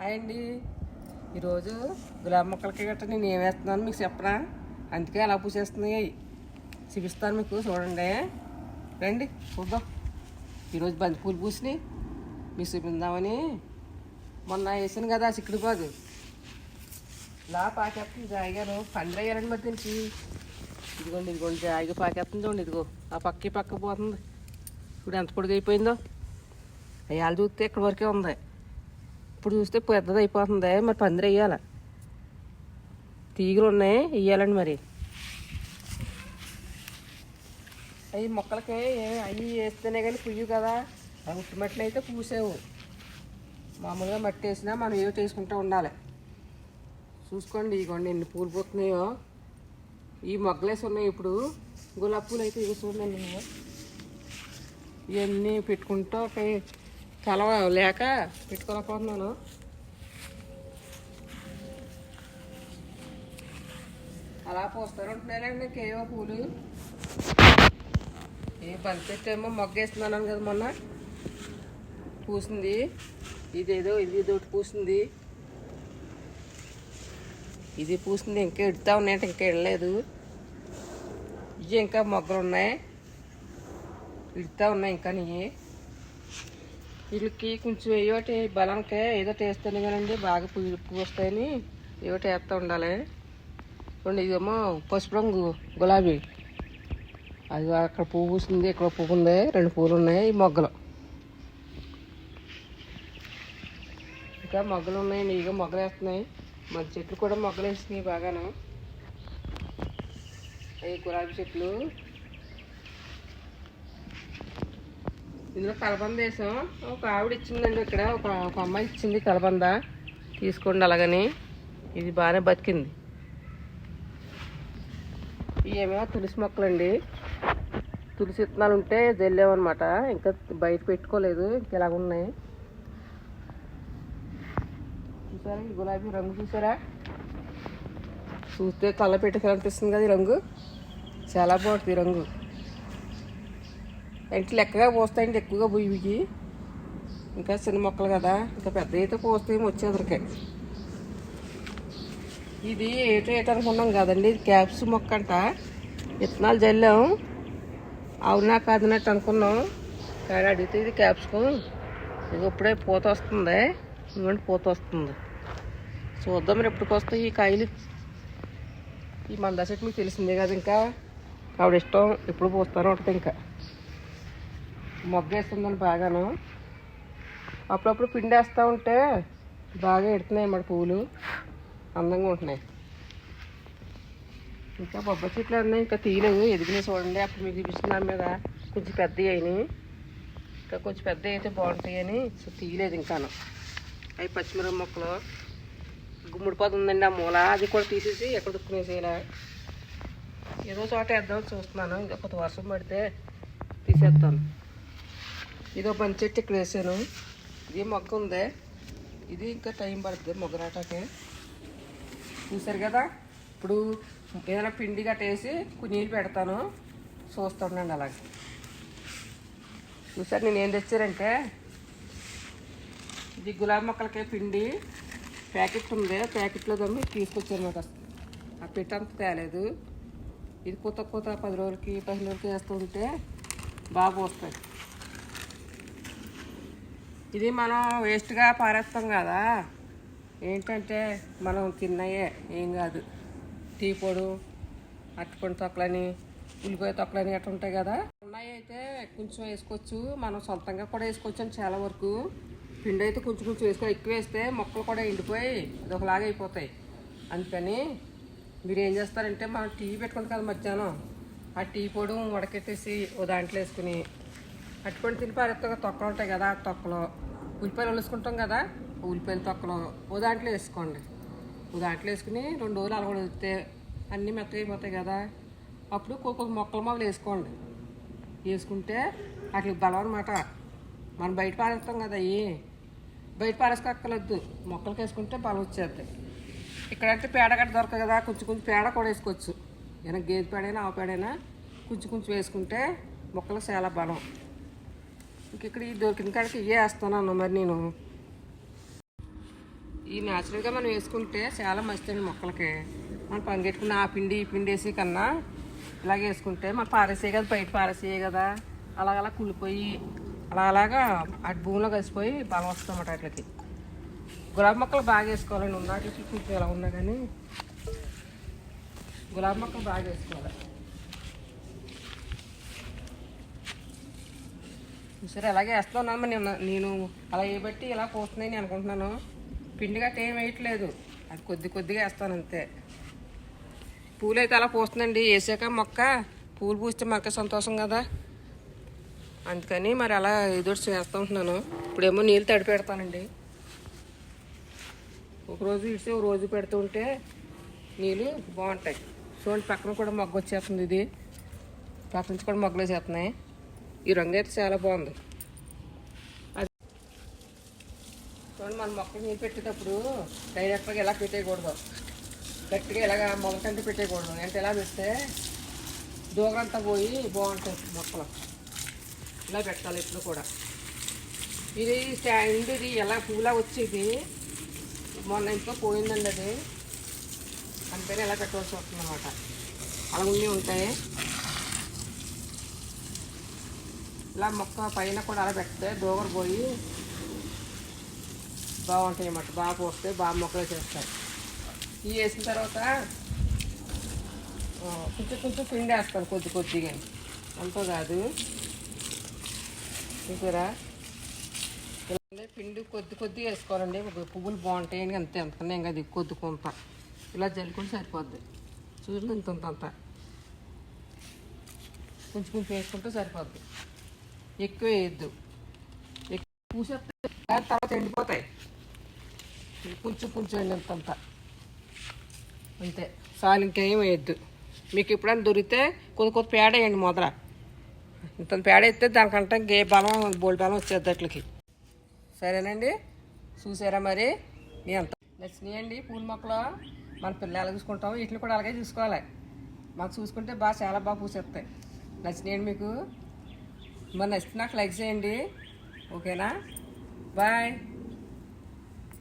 Hi అండి. ఈరోజు గులాబీ మొక్కలకి గట్రా నేను ఏం వేస్తున్నాను మీకు చెప్పనా? అందుకే అలా పూసేస్తున్నాయి చూపిస్తాను మీకు చూడండి. రండి చూద్దాం. ఈరోజు బంతి పూలు పూసినాయి. మీకు చూపిందామని మొన్న వేసాను కదా చిక్కుడు పాదు ఇలా పాకేస్తుంది జాయిగాను పండ్లు అయ్యారండి మరి దీనికి. ఇదిగోండి ఇదిగోండి జాయిగా పాకేస్తుంది చూడండి ఇదిగో. ఆ పక్క పక్క పోతుంది. ఇప్పుడు ఎంత పొడిగైపోయిందో అయిపోయిందో. అయ్యాలు చూస్తే ఇక్కడ వరకే ఉంది. ఇప్పుడు చూస్తే పెద్దది అయిపోతుంది మరి పందిరి వేయాల తీగలు ఉన్నాయి వేయాలండి మరి. అవి మొక్కలకి అవి వేస్తేనే కానీ పుయ్యు కదా. ఉట్టి మట్టిని అయితే పూసావు. మామూలుగా మట్టి వేసినా మనం ఏవో చేసుకుంటూ ఉండాలి. చూసుకోండి ఇగోండి ఎన్ని పూలు పోతున్నాయో. ఈ మొగ్గలేసి ఉన్నాయి ఇప్పుడు. గులాబీ పూలు అయితే ఇవి చూడండి. ఇవన్నీ పెట్టుకుంటూ ఒక కలవ లేక పెట్టుకోలేకపోతున్నాను అలా పోస్తారంటున్నారండి కేవో పూలు. ఏ బంతెట్టేమో మొగ్గేస్తున్నాను కదా మొన్న. పూసింది. ఇదేదో ఇది ఒకటి పూసింది. ఇది పూసింది ఇంకా ఎడుతా ఉన్నాయంటే ఇంకా ఇడలేదు ఇవి ఇంకా మొగ్గలు ఉన్నాయి ఇడుతా ఉన్నాయి ఇంకా నీవి వీళ్ళకి కొంచెం ఏయోటి బలంకే ఏదో వేస్తేనే కానండి బాగా పూ పూస్తాయని ఏయోటి వేస్తూ ఉండాలి. చూడండి ఇదేమో పసుపు రంగు గులాబీ. అది అక్కడ పువ్వు పూసింది ఇక్కడ పువ్వు ఉంది రెండు పువ్వులు ఉన్నాయి ఈ మొగ్గలు. ఇంకా మొగ్గలు ఉన్నాయి ఇక మొగ్గలు వేస్తున్నాయి. మన చెట్లు కూడా మొగ్గలు వేస్తున్నాయి బాగాను. అవి గులాబీ చెట్లు. ఇందులో కలబంద వేసాం. ఒక ఆవిడ ఇచ్చిందండి ఇక్కడ. ఒక ఒక అమ్మాయి ఇచ్చింది కలబంద. తీసుకోండి అలాగని. ఇది బాగానే బతికింది. ఇవేమో తులసి మొక్కలండి. తులసి విత్తనాలు ఉంటే జల్లేమన్నమాట ఇంకా బయట పెట్టుకోలేదు. ఇంకా ఇలాగ ఉన్నాయి. చూసారా ఈ గులాబీ రంగు చూసారా? చూస్తే కళ్ళ పెట్టుకోవాలనిపిస్తుంది కదా ఈ రంగు. చాలా బాగుంటుంది ఈ రంగు. ఇంటి లెక్కగా పోస్తాయండి ఎక్కువగా బుయ్యికి ఇంకా చిన్న మొక్కలు కదా ఇంకా పెద్ద అయితే పోస్తాయి వచ్చేదరికే ఇది ఏటో ఏటో అనుకున్నాం కదండి ఇది క్యాప్స్ మొక్క అంట. విత్తనాలు జల్లాం. అవునా కాదన్నట్టు అనుకున్నాం. కానీ అడిగితే ఇది క్యాప్సికం. ఇది ఇప్పుడే పూత వస్తుంది. ఇవ్వండి పూత వస్తుంది. చూద్దాం మరి ఎప్పటికి వస్తాయి ఈ కాయలు. ఈ మందా చెట్టు మీకు తెలిసిందే కదా ఇంకా. ఆవిడ ఇష్టం ఎప్పుడు పోస్తారో ఉంటుంది ఇంకా. మొగ్గేస్తుందని బాగాను. అప్పుడప్పుడు పిండి వేస్తూ ఉంటే బాగా ఎడుతున్నాయి మరి పువ్వులు. అందంగా ఉంటున్నాయి. ఇంకా బొబ్బరి చెట్లు అన్నీ ఇంకా తీయలేవు. ఎదిగినాయి చూడండి. అప్పుడు మీకు చూపిస్తున్నాం మీద కొంచెం పెద్దవి అయినాయి. ఇంకా కొంచెం పెద్ద అయితే బాగుంటాయి అని సో తీయలేదు ఇంకాను. అవి పచ్చిమిరప మొక్కలు. గుమ్మడి పొద ఉందండి ఆ మూల. అది కూడా తీసేసి ఎక్కడ దుక్కునేసేలా ఏదో చోట వేద్దాం చూస్తున్నాను. ఇంకా కొత్త వర్షం పడితే తీసేస్తాను. ఇదో పని చెట్టు ఇక్కడ వేసాను. ఇది మొగ్గ ఉంది. ఇది ఇంకా టైం పడుతుంది మొగ్గ రాటాకే చూసారు కదా? ఇప్పుడు ఏదైనా పిండి గట్ట వేసి కొన్ని నీళ్ళు పెడతాను. చూస్తుండండి అలాగే. చూసారు నేను ఏం తెచ్చారంటే? ఇది గులాబీ మొక్కలకే పిండి ప్యాకెట్ ఉంది. ప్యాకెట్లో దమ్మి తీసుకొచ్చాను నాకు ఆ పిట్ట అంత తేలేదు. ఇది కొత్త కొత్త పది రోజులకి పది రోజులకి వేస్తుంటే బాగా వస్తాయి ఇది మనం వేస్ట్గా పారేస్తాం కదా. ఏంటంటే మనం తిన్నయే ఏం కాదు. టీ పొడు అట్టుకొని తొక్కలని ఉల్లిపాయ తొక్కలని అట్లా ఉంటాయి కదా. ఉన్నాయి అయితే కొంచెం వేసుకోవచ్చు. మనం సొంతంగా కూడా వేసుకోవచ్చు అని చాలా వరకు. పిండి అయితే కొంచెం కొంచెం వేసుకో ఎక్కువ వేస్తే మొక్కలు కూడా ఎండిపోయి అది ఒకలాగా అయిపోతాయి. అందుకని మీరు ఏం చేస్తారంటే మనం టీ పెట్టుకుంటాం కదా మధ్యాహ్నం. ఆ టీ పొడి ఉడకెట్టేసి ఓ దాంట్లో వేసుకుని అట్టుపండు తిని పారేస్తాం తొక్కలు ఉంటాయి కదా ఆ తొక్కలు. ఉల్లిపాయలు వలుసుకుంటాం కదా ఉల్లిపాయల తొక్కలు ఓ దాంట్లో వేసుకోండి. ఓ దాంట్లో వేసుకుని రెండు రోజులు అలా కూడా అన్నీ మెత్తగా అయిపోతాయి కదా. అప్పుడు ఒక్కొక్క మొక్కలు మొదలు వేసుకోండి. వేసుకుంటే అట్లా బలం అనమాట మనం బయట పారేస్తాం కదా అవి. బయట పారేసుకోక్కర్లేదు మొక్కలకి వేసుకుంటే బలం వచ్చేది. ఇక్కడంటే పేడ గట్ట దొరకదు కదా కొంచెం కొంచెం పేడ కూడా వేసుకోవచ్చు. ఏదైనా గేదె పేడైనా ఆవు పేడైనా కొంచెం కొంచెం వేసుకుంటే మొక్కలకు చాలా బలం. ఇంక ఇక్కడ ఈ దొరికిన కాడికి ఇవే వేస్తున్నాను మరి నేను. ఈ న్యాచురల్గా మనం వేసుకుంటే చాలా మంచిదండి మొక్కలకి. మనం పంగెట్టుకున్న ఆ పిండి ఈ పిండి వేసి కన్నా ఇలాగ వేసుకుంటే మనం పారేసే కదా బయట పారేసేయే కదా. అలా అలా కుళ్ళిపోయి అలా అలాగా అటు భూమిలో కలిసిపోయి బలం వస్తుందన్నమాట వాటికి. గులాబీ మొక్కలు బాగా వేసుకోవాలండి. ఉన్నాటికి కొంచెం ఎలా ఉన్నా కానీ. గులాబీ మొక్కలు బాగా వేసుకోవాలి. సరే అలాగే వేస్తున్నాను నిన్న నేను నేను అలా వేయబట్టి ఇలా పోతున్నాయి నేను అనుకుంటున్నాను. పిండి గట్ట ఏం వేయట్లేదు. అది కొద్ది కొద్దిగా వేస్తాను అంతే. పూలు అయితే అలా పోస్తుందండి. వేసాక మొక్క పూలు పూస్తే మొక్క సంతోషం కదా. అందుకని మరి అలా ఏదో ఒకటి చేస్తూ ఉంటున్నాను. ఇప్పుడేమో నీళ్ళు తడి పెడతానండి. ఒకరోజు ఇడిచి ఒక రోజు పెడుతూ ఉంటే నీళ్ళు బాగుంటాయి. చూడండి పక్కన కూడా మొగ్గ వచ్చేస్తుంది ఇది. పక్క నుంచి కూడా మొగ్గలు చేస్తున్నాయి ఈ రంగు అయితే చాలా బాగుంది. అది చూడండి మన మొక్కలు నీళ్ళు పెట్టేటప్పుడు డైరెక్ట్గా ఇలా పెట్టేయకూడదు గట్టిగా ఇలాగ మొలకంటే పెట్టేయకూడదు అంటే ఎలా పెడితే దూరంతా పోయి బాగుంటుంది మొక్కలు. ఇలా పెట్టాలి ఎప్పుడు కూడా. ఇది స్టాండ్ ఇది ఎలా పూలా వచ్చేది? మొన్న ఇంట్లో పోయిందండి అది. అందుకని ఎలా పెట్టవలసి వస్తుంది అనమాట అలా ఉండి ఉంటాయి. ఇలా మొక్క పైన కూడా అలా పెడితే దోగరు పోయి బాగుంటాయి అన్నమాట బాగా పోస్తే బాగా మొక్కలు చేస్తారు. ఇవి వేసిన తర్వాత కొంచెం కొంచెం పిండి వేస్తాను కొద్ది కొద్దిగా. అంతా కాదు. చూసారా? ఇలా పిండి కొద్ది కొద్దిగా వేసుకోవాలండి. ఒక పువ్వులు బాగుంటాయి అని అంతే అంత ఇంకా అది కొద్ది కొంత. ఇలా జల్లుకుంటే సరిపోద్ది. చూడండి ఇంత అంత. కొంచెం కొంచెం వేసుకుంటే సరిపోద్ది. ఎక్కువ వేయద్దు. పూసేస్తే తర్వాత ఎండిపోతాయి. కొంచెం కొంచెం వేయండి అంతే. చాలు ఇంకేం వేయద్దు. మీకు ఎప్పుడైనా దొరికితే కొద్ది కొద్ది పేడ వేయండి మొదల ఇంత పేడ వేస్తే దానికంటే గే బలం బోల్ బలం వచ్చేది అట్లకి. సరేనండి? చూసారా మరి? నీ అంత. నచ్చినాయండి పూల మొక్కలు మన పిల్లలు చూసుకుంటాం వీటిని కూడా అలాగే చూసుకోవాలి. మాకు చూసుకుంటే బాగా చాలా బాగా పూసేస్తాయి. నచ్చినాయండి మీకు. మరి నచ్చితే నాకు లైక్ చేయండి. ఓకేనా బాయ్